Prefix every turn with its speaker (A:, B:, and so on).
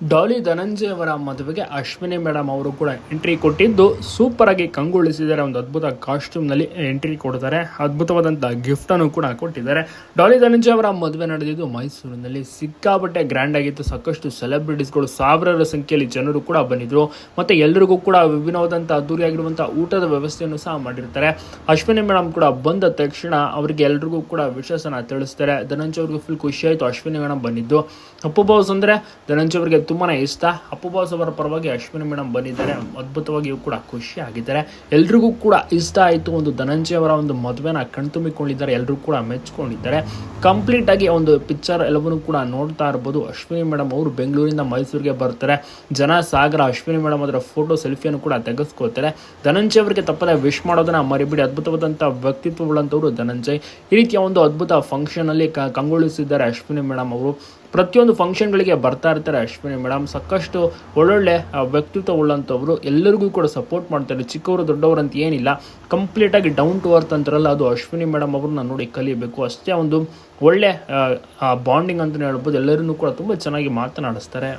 A: ಡಾಲಿ ಧನಂಜಯ ಅವರ ಮದುವೆಗೆ ಅಶ್ವಿನಿ ಮೇಡಮ್ ಅವರು ಕೂಡ ಎಂಟ್ರಿ ಕೊಟ್ಟಿದ್ದು ಸೂಪರ್ ಆಗಿ ಕಂಗೊಳಿಸಿದ್ದಾರೆ. ಒಂದು ಅದ್ಭುತ ಕಾಸ್ಟ್ಯೂಮ್ನಲ್ಲಿ ಎಂಟ್ರಿ ಕೊಡ್ತಾರೆ. ಅದ್ಭುತವಾದಂಥ ಗಿಫ್ಟ್ ಅನ್ನು ಕೂಡ ಕೊಟ್ಟಿದ್ದಾರೆ. ಡಾಲಿ ಧನಂಜಯ ಅವರ ಮದುವೆ ನಡೆದಿದ್ದು ಮೈಸೂರಿನಲ್ಲಿ ಸಿಕ್ಕಾಪಟ್ಟೆ ಗ್ರ್ಯಾಂಡ್ ಆಗಿತ್ತು. ಸಾಕಷ್ಟು ಸೆಲೆಬ್ರಿಟೀಸ್ಗಳು ಸಾವಿರಾರು ಸಂಖ್ಯೆಯಲ್ಲಿ ಜನರು ಕೂಡ ಬಂದಿದ್ರು. ಮತ್ತೆ ಎಲ್ಲರಿಗೂ ಕೂಡ ವಿಭಿನ್ನವಾದಂಥ ಅದ್ದೂರಿಯಾಗಿರುವಂಥ ಊಟದ ವ್ಯವಸ್ಥೆಯನ್ನು ಸಹ ಮಾಡಿರ್ತಾರೆ. ಅಶ್ವಿನಿ ಮೇಡಮ್ ಕೂಡ ಬಂದ ತಕ್ಷಣ ಅವರಿಗೆ ಎಲ್ರಿಗೂ ಕೂಡ ವಿಶ್ವಾಸನ ತಿಳಿಸ್ತಾರೆ. ಧನಂಜಯ ಅವ್ರಿಗೆ ಫುಲ್ ಖುಷಿ ಆಯಿತು. ಅಶ್ವಿನಿ ಮೇಡಮ್ ಬಂದಿದ್ದು. ಅಪ್ಪು ಬಾಸ್ ಅಂದರೆ ಧನಂಜಯ ಅವರಿಗೆ ತುಂಬಾನೇ ಇಷ್ಟ. ಅಪ್ಪು ಬಾಸ್ ಅವರ ಪರವಾಗಿ ಅಶ್ವಿನಿ ಮೇಡಮ್ ಬಂದಿದ್ದಾರೆ. ಅದ್ಭುತವಾಗಿಯೂ ಕೂಡ ಖುಷಿ ಆಗಿದ್ದಾರೆ. ಎಲ್ರಿಗೂ ಕೂಡ ಇಷ್ಟ ಆಯಿತು. ಒಂದು ಧನಂಜಯ ಅವರ ಒಂದು ಮದುವೆನ ಕಣ್ತುಂಬಿಕೊಂಡಿದ್ದಾರೆ. ಎಲ್ಲರೂ ಕೂಡ ಮೆಚ್ಕೊಂಡಿದ್ದಾರೆ. ಕಂಪ್ಲೀಟ್ ಆಗಿ ಒಂದು ಪಿಕ್ಚರ್ ಎಲ್ಲವನ್ನೂ ಕೂಡ ನೋಡ್ತಾ ಇರ್ಬೋದು. ಅಶ್ವಿನಿ ಮೇಡಮ್ ಅವರು ಬೆಂಗಳೂರಿಂದ ಮೈಸೂರಿಗೆ ಬರ್ತಾರೆ. ಜನ ಸಾಗರ ಅಶ್ವಿನಿ ಮೇಡಮ್ ಅದರ ಫೋಟೋ ಸೆಲ್ಫಿಯನ್ನು ಕೂಡ ತೆಗೆಸ್ಕೋತಾರೆ ಧನಂಜಯ ಅವರಿಗೆ ತಪ್ಪದೆ ವಿಶ್ ಮಾಡೋದನ್ನ ಮರಿಬಿಡಿ. ಅದ್ಭುತವಾದಂಥ ವ್ಯಕ್ತಿತ್ವವುಳ್ಳಂಥವ್ರು ಧನಂಜಯ್. ಈ ರೀತಿಯ ಒಂದು ಅದ್ಭುತ ಫಂಕ್ಷನ್ ಅಲ್ಲಿ ಕಂಗೊಳಿಸಿದ್ದಾರೆ ಅಶ್ವಿನಿ ಮೇಡಮ್ ಅವರು. ಪ್ರತಿಯೊಂದು ಫಂಕ್ಷನ್ಗಳಿಗೆ ಬರ್ತಾ ಇರ್ತಾರೆ ಅಶ್ವಿನಿ ಮೇಡಮ್ ಸಾಕಷ್ಟು ಒಳ್ಳೊಳ್ಳೆ ವ್ಯಕ್ತಿತ್ವ ಉಳ್ಳಂಥವ್ರು ಎಲ್ಲರಿಗೂ ಕೂಡ ಸಪೋರ್ಟ್ ಮಾಡ್ತಾರೆ. ಚಿಕ್ಕವರು ದೊಡ್ಡವರು ಅಂತ ಏನಿಲ್ಲ. ಕಂಪ್ಲೀಟಾಗಿ ಡೌನ್ ಟು ಅರ್ತ್ ಅಂತಾರಲ್ಲ, ಅದು ಅಶ್ವಿನಿ ಮೇಡಮ್ ಅವ್ರನ್ನ ನೋಡಿ ಕಲಿಯಬೇಕು. ಅಷ್ಟೇ ಒಂದು ಒಳ್ಳೆ ಬಾಂಡಿಂಗ್ ಅಂತಲೇ ಹೇಳ್ಬೋದು. ಎಲ್ಲರನ್ನೂ ಕೂಡ ತುಂಬ ಚೆನ್ನಾಗಿ ಮಾತನಾಡಿಸ್ತಾರೆ.